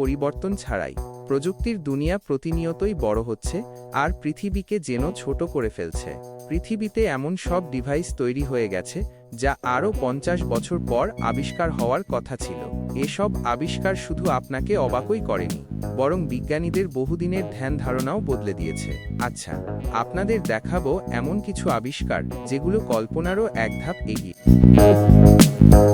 পরিবর্তন ছাড়াই প্রযুক্তির দুনিয়া প্রতিনিয়তই বড় হচ্ছে আর পৃথিবীকে যেন ছোট করে ফেলছে। পৃথিবীতে এমন সব ডিভাইস তৈরি হয়ে গেছে যা আরও পঞ্চাশ বছর পর আবিষ্কার হওয়ার কথা ছিল। এসব আবিষ্কার শুধু আপনাকে অবাকই করেনি, বরং বিজ্ঞানীদের বহুদিনের ধ্যান ধারণাও বদলে দিয়েছে। আচ্ছা আপনাদের দেখাবো এমন কিছু আবিষ্কার যেগুলো কল্পনারও এক ধাপ এগিয়ে।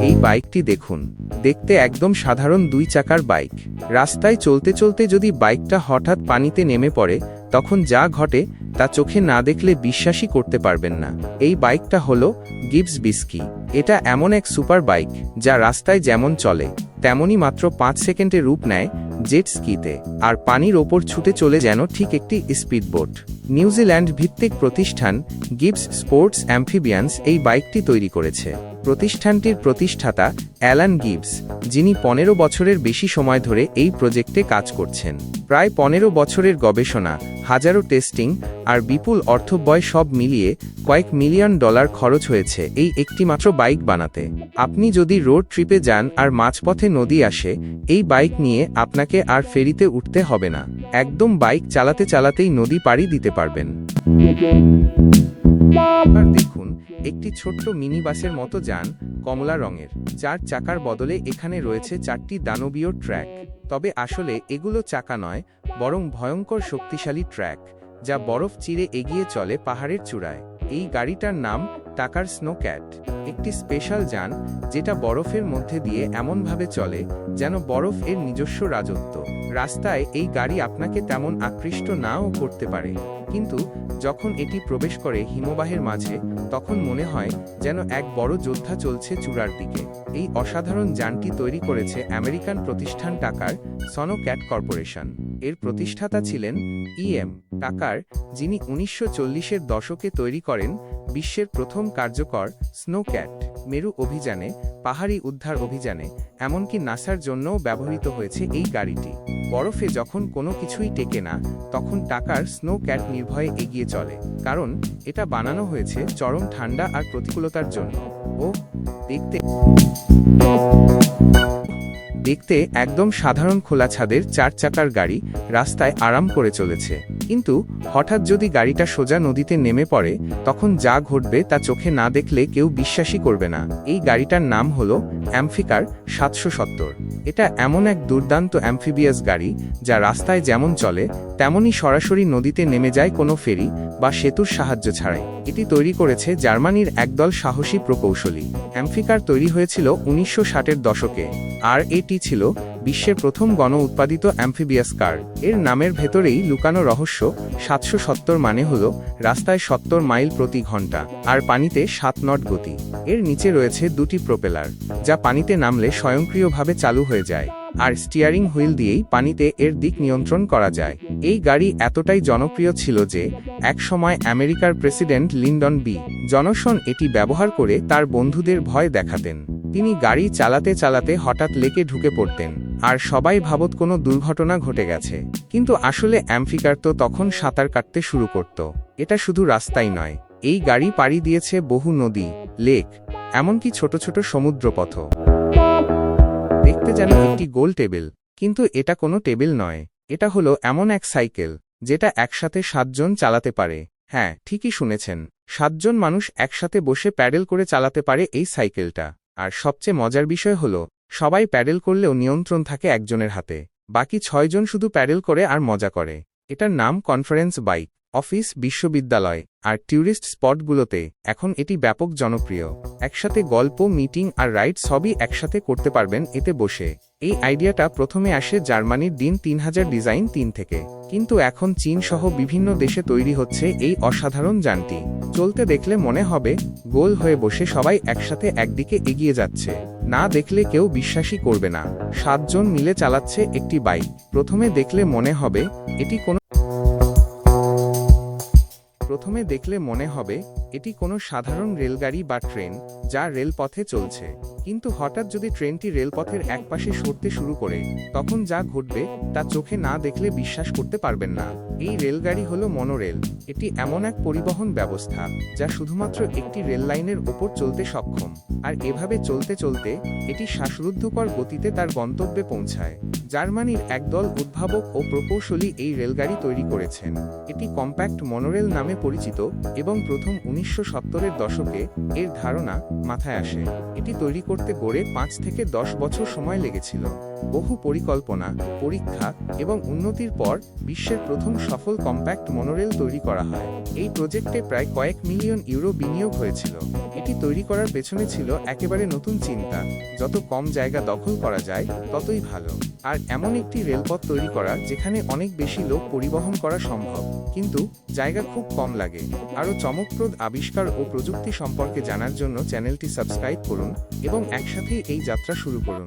এই বাইকটি দেখুন। দেখতে একদম সাধারণ দুই চাকার বাইক। রাস্তায় চলতে চলতে যদি বাইকটা হঠাৎ পানিতে নেমে পড়ে, তখন যা ঘটে তা চোখে না দেখলে বিশ্বাসই করতে পারবেন না। এই বাইকটা হল গিবস বিস্কি। এটা এমন এক সুপার বাইক, যা রাস্তায় যেমন চলে তেমনই মাত্র পাঁচ সেকেন্ডে রূপ নেয় জেট স্কিতে, আর পানির ওপর ছুটে চলে যেন ঠিক একটি স্পিডবোট। নিউজিল্যান্ড ভিত্তিক প্রতিষ্ঠান গিবস স্পোর্টস অ্যাম্ফিবিয়ান্স এই বাইকটি তৈরি করেছে। প্রতিষ্ঠানটির প্রতিষ্ঠাতা অ্যালান গিবস, যিনি পনেরো বছরের বেশি সময় ধরে এই প্রজেক্টে কাজ করছেন। প্রায় পনেরো বছরের গবেষণা, হাজারো টেস্টিং আর বিপুল অর্থব্যয় সব মিলিয়ে কয়েক মিলিয়ন ডলার খরচ হয়েছে এই একটিমাত্র বাইক বানাতে। আপনি যদি রোড ট্রিপে যান আর মাঝপথে নদী আসে, এই বাইক নিয়ে আপনাকে আর ফেরিতে উঠতে হবে না। একদম বাইক চালাতে চালাতেই নদী পাড়ি দিতে পারবেন। আর দেখুন, একটি ছোট্ট মিনি বাসের মতো যান কমলা রঙের চার চাকার বদলে এখানে রয়েছে চারটি দানবীয় ট্র্যাক। তবে আসলে এগুলো চাকা নয়, বরং ভয়ঙ্কর শক্তিশালী ট্র্যাক, যা বরফ চিরে এগিয়ে চলে পাহাড়ের চূড়ায়। এই গাড়িটার নাম টাকার স্নো ক্যাট একটি স্পেশাল যান, যেটা বরফের মধ্যে দিয়ে এমনভাবে চলে, যেন বরফ এর নিজস্ব রাজত্ব। রাস্তায় এই গাড়ি আপনাকে তেমন আকৃষ্ট নাও করতে পারে। কিন্তু যখন এটি প্রবেশ করে হিমবাহের মাঝে, তখন মনে হয় যেন এক বড় যোদ্ধা চলছে চূড়ার দিকে। এই অসাধারণ যানটি তৈরি করেছে আমেরিকান প্রতিষ্ঠান টাকার সনো ক্যাট কর্পোরেশন। এর প্রতিষ্ঠাতা ছিলেন ইএম টাকার, যিনি উনিশশো চল্লিশের দশকে তৈরি করেন বিশ্বের প্রথম কার্যকর স্নো ক্যাট মেরু অভিযানে, পাহাড়ি উদ্ধার অভিযানে, এমনকি নাসার জন্যও ব্যবহৃত হয়েছে এই গাড়িটি। বরফে যখন কোনো কিছুই টেকে না, তখন টাকার স্নো ক্যাট নির্ভয়ে এগিয়ে চলে, কারণ এটা বানানো হয়েছে চরম ঠান্ডা আর প্রতিকূলতার জন্য। ও দেখতে দেখতে একদম সাধারণ খোলা ছাদের চার চাকার গাড়ি রাস্তায় আরাম করে চলেছে। কিন্তু হঠাৎ যদি গাড়িটা সোজা নদীতে নেমে পড়ে, তখন যা ঘটবে তা চোখে না দেখলে কেউ বিশ্বাসই করবে না। এই গাড়িটার নাম হলো অ্যাম্ফিকার সাতশো সত্তর। এটা এমন এক দুর্দান্ত অ্যাম্ফিবিয়াস গাড়ি, যা রাস্তায় যেমন চলে, তেমনই সরাসরি নদীতে নেমে যায় কোনো ফেরি বা সেতুর সাহায্য ছাড়াই। এটি তৈরি করেছে জার্মানির একদল সাহসী প্রকৌশলী। অ্যাম্ফিকার তৈরি হয়েছিল উনিশশো ষাটের দশকে, আর এটি ছিল বিশ্বের প্রথম গণ উৎপাদিত অ্যাম্ফিবিয়াস কার। এর নামের ভেতরেই লুকানো রহস্য, সাতশো সত্তর মানে হল রাস্তায় সত্তর মাইল প্রতি ঘণ্টা, আর পানিতে সাত নট গতি। এর নিচে রয়েছে দুটি প্রোপেলার, যা পানিতে নামলে স্বয়ংক্রিয়ভাবে চালু হয়ে যায়, আর স্টিয়ারিং হুইল দিয়েই পানিতে এর দিক নিয়ন্ত্রণ করা যায়। এই গাড়ি এতটাই জনপ্রিয় ছিল যে, একসময় আমেরিকার প্রেসিডেন্ট লিন্ডন বি, জনসন এটি ব্যবহার করে তার বন্ধুদের ভয় দেখাতেন। তিনি গাড়ি চালাতে চালাতে হঠাৎ লেকে ঢুকে পড়তেন। আর সবাই ভাবত কোনো দুর্ঘটনা ঘটে গেছে। কিন্তু আসলে অ্যাম্ফিকার তো তখন সাঁতার কাটতে শুরু করত। এটা শুধু রাস্তাই নয়, এই গাড়ি পাড়ি দিয়েছে বহু নদী, লেক, এমনকি ছোট ছোট সমুদ্রপথ দেখতে যেন একটি গোল টেবিল, কিন্তু এটা কোনো টেবিল নয়, এটা হলো এমন এক সাইকেল, যেটা একসাথে সাতজন চালাতে পারে। হ্যাঁ ঠিকই শুনেছেন, সাতজন মানুষ একসাথে বসে প্যাডেল করে চালাতে পারে এই সাইকেলটা। আর সবচেয়ে মজার বিষয় হলো সবাই প্যাডেল করলেও নিয়ন্ত্রণ থাকে একজনের হাতে। বাকি ছয়জন শুধু প্যাডেল করে আর মজা করে। এটার নাম কনফারেন্স বাইক, অফিস, বিশ্ববিদ্যালয়, আর ট্যুরিস্ট স্পটগুলোতে। এখন এটি ব্যাপক জনপ্রিয়। একসাথে গল্প, মিটিং আর রাইড সবই একসাথে করতে পারবেন এতে বসে। এই আইডিয়াটা প্রথমে আসে জার্মানির দিন তিন হাজার ডিজাইন তিন থেকে। কিন্তু এখন চীন সহ বিভিন্ন দেশে তৈরি হচ্ছে এই অসাধারণ যানটি। চলতে দেখলে মনে হবে, গোল হয়ে বসে সবাই একসাথে একদিকে এগিয়ে যাচ্ছে। না দেখলে কেউ বিশ্বাসই করবে না। সাতজন মিলে চালাচ্ছে একটি বাইক। প্রথমে দেখলে মনে হবে, এটি কোনো প্রথমে দেখলে মনে হবে, এটি কোনো সাধারণ রেলগাড়ি বা ট্রেন যা রেলপথে চলছে। কিন্তু হঠাৎ যদি ট্রেনটি রেলপথের একপাশে সরতে শুরু করে, তখন যা ঘটবে তা চোখে না দেখলে বিশ্বাস করতে পারবেন না। এই রেলগাড়ি হলো মনোরেল। এটি এমন এক পরিবহন ব্যবস্থা যা শুধুমাত্র একটি রেল লাইনের ওপর চলতে সক্ষম। আর এভাবে চলতে চলতে, এটি শ্বাসরুদ্ধকর গতিতে তার গন্তব্যে পৌঁছায়। জার্মানির একদল উদ্ভাবক ও প্রকৌশলী এই রেলগাড়ি তৈরি করেছেন। এটি কম্প্যাক্ট মনোরেল নামে পরিচিত এবং প্রথম উনিশশো সত্তরের দশকে এর ধারণা মাথায় আসে। এটি তৈরি করতে গড়ে পাঁচ থেকে দশ বছর সময় লেগেছিল। বহু পরিকল্পনা, পরীক্ষা এবং উন্নতির পর বিশ্বের প্রথম সফল কম্প্যাক্ট মনোরেল তৈরি করা হয়। এই প্রজেক্টে প্রায় কয়েক মিলিয়ন ইউরো বিনিয়োগ হয়েছিল। এটি তৈরি করার পেছনে ছিল একেবারে নতুন চিন্তা। যত কম জায়গা দখল করা যায়, ততই ভালো। আর এমন একটি রেলপথ তৈরি করা যেখানে অনেক বেশি লোক পরিবহন করা সম্ভব। কিন্তু জায়গা খুব কম লাগে। আরও চমকপ্রদ আবিষ্কার ও প্রযুক্তি সম্পর্কে জানার জন্য চ্যানেলটি সাবস্ক্রাইব করুন এবং একসাথেই এই যাত্রা শুরু করুন।